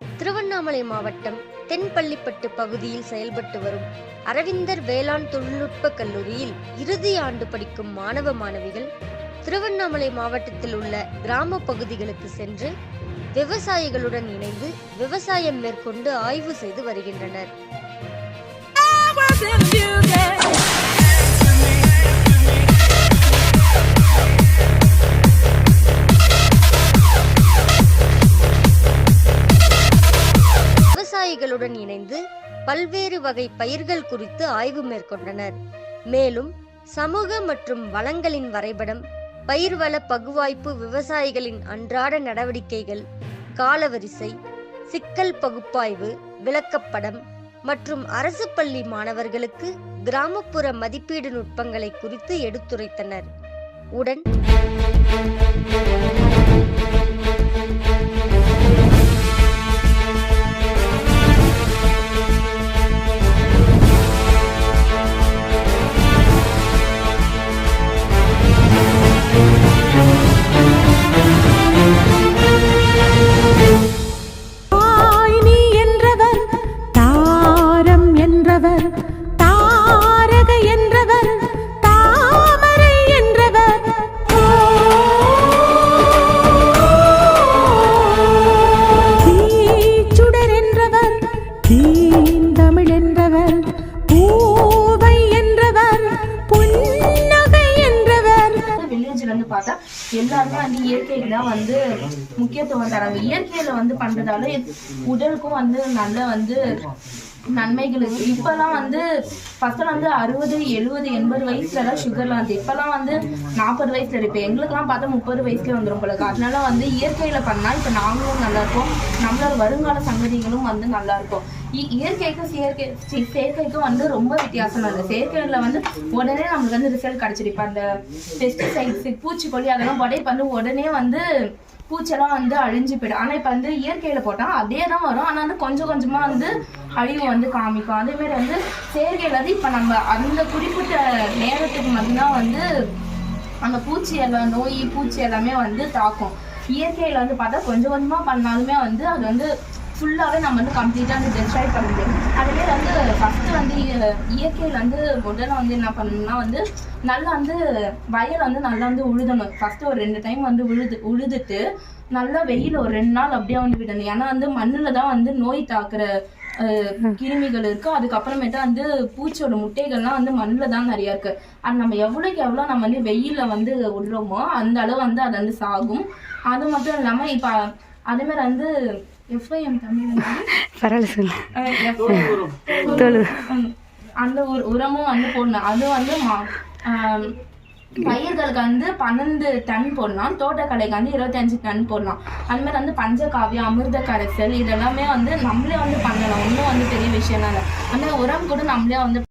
திருவண்ணாமலை மாவட்டம் தென்பள்ளிப்பட்டு பகுதியில் செயல்பட்டு வரும் அரவிந்தர் வேளாண் தொழில்நுட்ப கல்லூரியில் இறுதி ஆண்டு படிக்கும் மாணவ மாணவிகள் திருவண்ணாமலை மாவட்டத்தில் உள்ள கிராம பகுதிகளுக்கு சென்று விவசாயிகளுடன் இணைந்து விவசாயம் மேற்கொண்டு ஆய்வு செய்து வருகின்றனர். விவசாயிகளுடன் இணைந்து பல்வேறு வகை பயிர்கள் குறித்து ஆய்வு மேற்கொண்டனர். மேலும் சமூக மற்றும் வளங்களின் வரைபடம் பயிர்வள பகுவாய்ப்பு விவசாயிகளின் அன்றாட நடவடிக்கைகள் காலவரிசை சிக்கல் பகுப்பாய்வு விளக்கப்படம் மற்றும் அரசு பள்ளி மாணவர்களுக்கு கிராமப்புற மதிப்பீடு நுட்பங்களை குறித்து எடுத்துரைத்தனர். உடன் எல்லாருமே வந்து இயற்கைக்கு தான் வந்து முக்கியத்துவம் தராங்க. இயற்கையில வந்து பண்றதால உடலுக்கும் வந்து நல்ல வந்து நன்மைகள் இருக்கு. இப்பெல்லாம் வந்து ஃபர்ஸ்ட் வந்து அறுபது எழுபது எண்பது வயசுல எல்லாம் சுகர்லாம் வந்து இப்பெல்லாம் வந்து நாற்பது வயசுல இருக்கு. எங்களுக்குலாம் பார்த்தா முப்பது வயசுல வந்துடும் போல அதனால வந்து இயற்கையில பண்ணா இப்ப நாங்களும் நல்லா இருக்கோம் நம்மளோட வருங்கால சங்கதிகளும் வந்து நல்லா இருக்கும் இயற்கைக்கும் செயற்கை செயற்கைக்கும் வந்து ரொம்ப வித்தியாசம் இருக்கு. செயற்கையில வந்து உடனே நமக்கு வந்து ரிசல்ட் கிடைச்சிடும் அந்த பெஸ்டிசைட்ஸ் பூச்சிக்கொல்லி அதெல்லாம் உடனே வந்து உடனே வந்து பூச்செல்லாம் வந்து அழிஞ்சு போயிடும். ஆனால் இப்போ வந்து இயற்கையில் போட்டால் அதே தான் வரும். ஆனால் வந்து கொஞ்சம் கொஞ்சமாக வந்து அழிவு வந்து காமிக்கும். அதேமாரி வந்து செயற்கையில் வந்து இப்போ நம்ம அந்த குறிப்பிட்ட நேரத்துக்கு மட்டும்தான் வந்து அந்த பூச்சி எல்லாம் நோய் பூச்சி எல்லாமே வந்து தாக்கும். இயற்கையில் வந்து பார்த்தா கொஞ்சம் கொஞ்சமாக பண்ணாலுமே வந்து அது வந்து ஃபுல்லாகவே நம்ம வந்து கம்ப்ளீட்டாக வந்து டெஸ்ட்ராய் பண்ண அதுவே வந்து ஃபஸ்ட்டு வந்து இய- வந்து முதல்ல வந்து என்ன பண்ணணும்னா வந்து நல்லா வந்து வயல் வந்து நல்லா வந்து உழுதணும். ஃபஸ்ட்டு ஒரு ரெண்டு டைம் வந்து உழுது உழுதுட்டு நல்லா வெயில் ஒரு ரெண்டு நாள் அப்படியே வந்து விடணும். ஏன்னா வந்து மண்ணில் தான் வந்து நோய் தாக்குற கிருமிகள் இருக்கு. அதுக்கப்புறமேட்டா வந்து பூச்சியோட முட்டைகள்லாம் வந்து மண்ணில் தான் நிறையா இருக்கு. அது நம்ம எவ்வளோக்கு எவ்வளோ நம்ம வந்து வெயிலில் வந்து விடுறோமோ அந்த அளவு வந்து அது வந்து சாகும். அது மட்டும் இல்லாமல் இப்போ அதேமாதிரி வந்து, பரவாயில்ல சொல்லு. ம், அந்த ஒரு உரமும் வந்து போடணும். அது வந்து பயிர்களுக்கு வந்து பன்னெண்டு டன் போடலாம். தோட்டக்கலைக்கு வந்து இருபத்தஞ்சு டன் போடலாம். அது மாதிரி வந்து பஞ்சகாவியம் அமிர்த கரைசல் இதெல்லாமே வந்து நம்மளே வந்து பண்ணலாம். ஒன்றும் வந்து பெரிய விஷயம் இல்லை. அந்த உரம் கூட நம்மளே வந்து